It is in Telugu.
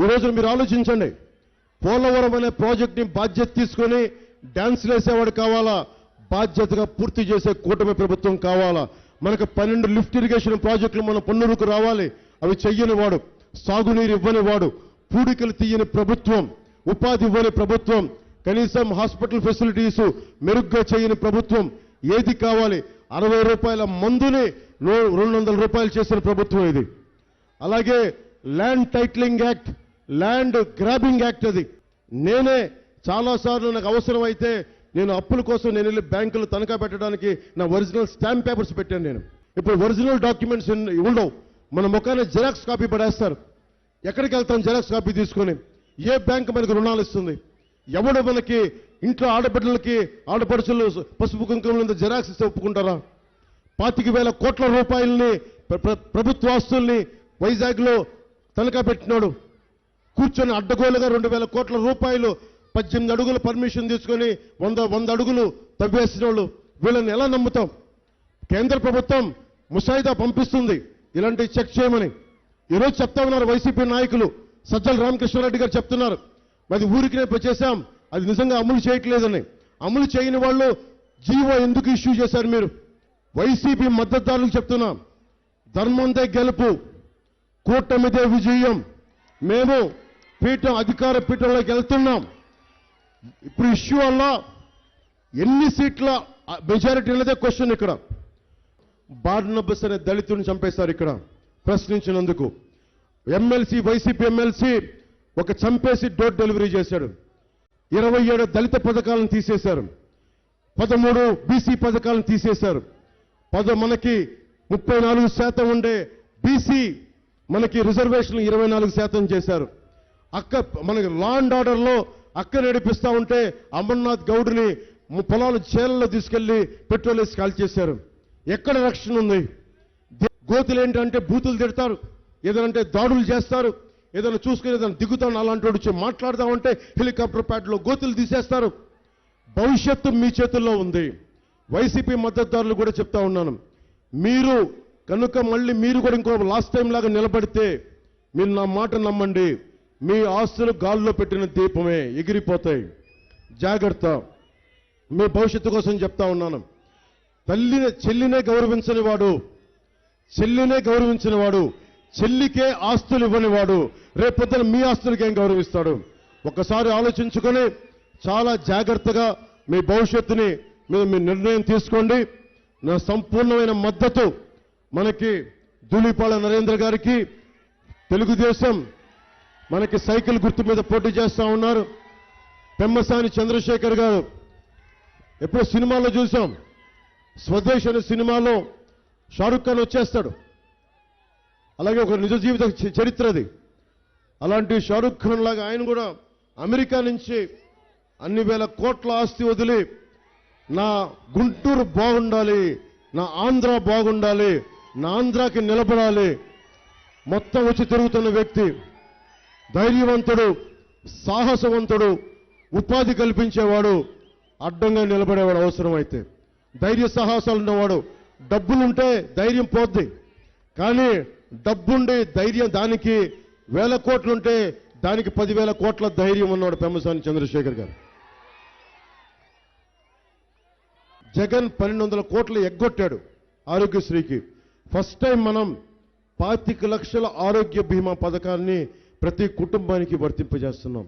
ఈ రోజు మీరు ఆలోచించండి. పోలవరం అనే ప్రాజెక్ట్ని బాధ్యత తీసుకొని డ్యాన్స్లు వేసేవాడు కావాలా? బాధ్యతగా పూర్తి చేసే కూటమి ప్రభుత్వం కావాలా? మనకు పన్నెండు లిఫ్ట్ ఇరిగేషన్ ప్రాజెక్టులు మన పన్నురుకు రావాలి. అవి చెయ్యని వాడు సాగునీరు ఇవ్వని వాడు పూడికలు తీయని ప్రభుత్వం ఉపాధి ఇవ్వని ప్రభుత్వం కనీసం హాస్పిటల్ ఫెసిలిటీస్ మెరుగ్గా చేయని ప్రభుత్వం ఏది కావాలి? అరవై రూపాయల మందుని రెండు వందల రూపాయలు చేసిన ప్రభుత్వం ఇది. అలాగే land titling act land grabbing act అది. నేనే చాలాసార్లు నాకు అవసరమైతే నేను అప్పుల కోసం నేను వెళ్ళి బ్యాంకులు తనఖా పెట్టడానికి నా ఒరిజినల్ స్టాంప్ పేపర్స్ పెట్టాను నేను. ఇప్పుడు ఒరిజినల్ డాక్యుమెంట్స్ ఉండవు. మన ముఖాన్ని జెరాక్స్ కాపీ పడేస్తారు. ఎక్కడికి వెళ్తాం జెరాక్స్ కాపీ తీసుకొని? ఏ బ్యాంక్ మనకు రుణాలు ఇస్తుంది? ఎవడు మనకి ఇంట్లో ఆడబిడ్డలకి ఆడపడుచులు పసుపు కుంకుమల జెరాక్స్ ఇస్తే ఒప్పుకుంటారా? పాతిక వేల కోట్ల రూపాయలని ప్ర- ప్రభుత్వ ఆస్తుల్ని వైజాగ్లో తనఖా పెట్టినాడు. కూర్చొని అడ్డగోలుగా రెండు వేల కోట్ల రూపాయలు పద్దెనిమిది అడుగులు పర్మిషన్ తీసుకొని వంద వంద అడుగులు తవ్వేసిన వాళ్ళు. వీళ్ళని ఎలా నమ్ముతాం? కేంద్ర ప్రభుత్వం ముసాయిదా పంపిస్తుంది. ఇలాంటివి చెక్ చేయమని. ఈరోజు చెప్తా ఉన్నారు వైసీపీ నాయకులు. సజ్జల రామకృష్ణారెడ్డి గారు చెప్తున్నారు. మరి ఊరికి రేపు చేశాం అది నిజంగా అమలు చేయట్లేదని. అమలు చేయని వాళ్ళు జీవో ఎందుకు ఇష్యూ చేశారు మీరు? వైసీపీ మద్దతుదారులకు చెప్తున్నాం. ధర్మందే గెలుపు కూటమిదే విజయం. మేము పీఠం అధికార పీఠంలోకి వెళ్తున్నాం. ఇప్పుడు ఇష్యూ వల్ల ఎన్ని సీట్ల మెజారిటీ అనేదే క్వశ్చన్ ఇక్కడ. బార్నబస్ అనే దళితుడిని చంపేశారు ఇక్కడ ప్రశ్నించినందుకు. ఎమ్మెల్సీ వైసీపీ ఎమ్మెల్సీ ఒక చంపేసి డోర్ డెలివరీ చేశాడు. ఇరవై ఏడు దళిత పథకాలను తీసేశారు. పదమూడు బీసీ పథకాలను తీసేశారు. పద మనకి ముప్పై నాలుగు శాతం ఉండే బీసీ మనకి రిజర్వేషన్ ఇరవై నాలుగు శాతం చేశారు. అక్క మనకి లా అండ్ ఆర్డర్లో అక్క నడిపిస్తూ ఉంటే అమర్నాథ్ గౌడ్ని పొలాలు చేలలో తీసుకెళ్ళి పెట్రోల్ వేసి కాల్చేశారు ఎక్కడ రక్షణ ఉంది? గోతులు ఏంటంటే బూతులు తిడతారు. ఏదంటే దాడులు చేస్తారు. ఏదైనా చూసుకుని ఏదైనా దిగుతాను అలాంటి వచ్చి మాట్లాడదామంటే హెలికాప్టర్ ప్యాడ్లో గోతులు తీసేస్తారు. భవిష్యత్తు మీ చేతుల్లో ఉంది. వైసీపీ మద్దతుదారులు కూడా చెప్తా ఉన్నాను. మీరు కనుక మళ్ళీ మీరు కూడా ఇంకో లాస్ట్ టైం లాగా నిలబడితే మీరు నా మాట నమ్మండి. మీ ఆస్తులు గాల్లో పెట్టిన దీపమే ఎగిరిపోతాయి. జాగ్రత్త. మీ భవిష్యత్తు కోసం చెప్తా ఉన్నాను. తల్లిని చెల్లినే గౌరవించని వాడు చెల్లినే గౌరవించిన వాడు చెల్లికే ఆస్తులు ఇవ్వనివాడు రేపొద్దున మీ ఆస్తులకేం గౌరవిస్తాడు? ఒకసారి ఆలోచించుకొని చాలా జాగ్రత్తగా మీ భవిష్యత్తుని మీద మీ నిర్ణయం తీసుకోండి. నా సంపూర్ణమైన మద్దతు మనకి ధూళిపాల నరేంద్ర గారికి తెలుగుదేశం మనకి సైకిల్ గుర్తు మీద పోటీ చేస్తూ ఉన్నారు. పెమ్మసాని చంద్రశేఖర్ గారు. ఎప్పుడో సినిమాలో చూసాం. స్వదేశ్ అనే సినిమాలో షారుఖ్ ఖాన్ వచ్చేస్తాడు. అలాగే ఒక నిజ జీవిత చరిత్ర అది. అలాంటి షారుఖ్ ఖాన్ లాగా ఆయన కూడా అమెరికా నుంచి అన్ని వేల కోట్ల ఆస్తి వదిలి నా గుంటూరు బాగుండాలి నా ఆంధ్ర బాగుండాలి నా ఆంధ్రాకి నిలబడాలి మొత్తం వచ్చి తిరుగుతున్న వ్యక్తి ధైర్యవంతుడు సాహసవంతుడు ఉపాధి కల్పించేవాడు అడ్డంగా నిలబడేవాడు అవసరమైతే. ధైర్య సాహసాలు ఉన్నవాడు డబ్బులుంటే ధైర్యం పోద్ది. కానీ డబ్బుండి ధైర్యం దానికి వేల కోట్లుంటే దానికి పదివేల కోట్ల ధైర్యం ఉన్నాడు పెమ్మసాని చంద్రశేఖర్ గారు. జగన్ పన్నెండు వందల కోట్లు ఎగ్గొట్టాడు ఆరోగ్యశ్రీకి. ఫస్ట్ టైం మనం పాతిక లక్షల ఆరోగ్య బీమా పథకాన్ని ప్రతి కుటుంబానికి వర్తింపజేస్తున్నాం.